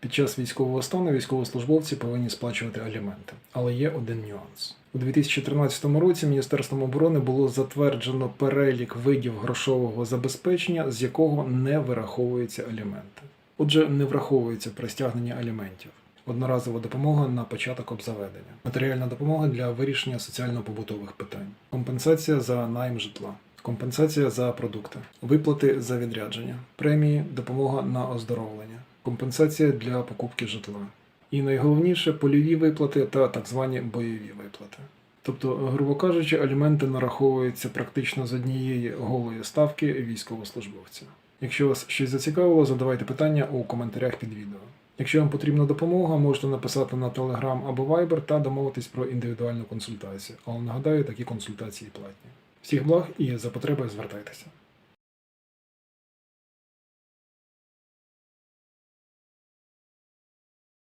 Під час військового стану військовослужбовці повинні сплачувати аліменти. Але є один нюанс. У 2013 році Міністерством оборони було затверджено перелік видів грошового забезпечення, з якого не вираховуються аліменти. Отже, не враховується при стягненні аліментів. Одноразова допомога на початок обзаведення, матеріальна допомога для вирішення соціально-побутових питань, компенсація за найм житла, компенсація за продукти, виплати за відрядження, премії, допомога на оздоровлення, компенсація для покупки житла. І найголовніше польові виплати та так звані бойові виплати. Тобто, грубо кажучи, аліменти нараховуються практично з однієї голої ставки військовослужбовця. Якщо вас щось зацікавило, задавайте питання у коментарях під відео. Якщо вам потрібна допомога, можете написати на Telegram або Viber та домовитись про індивідуальну консультацію. Але нагадаю, такі консультації платні. Всіх благ і за потреби звертайтеся.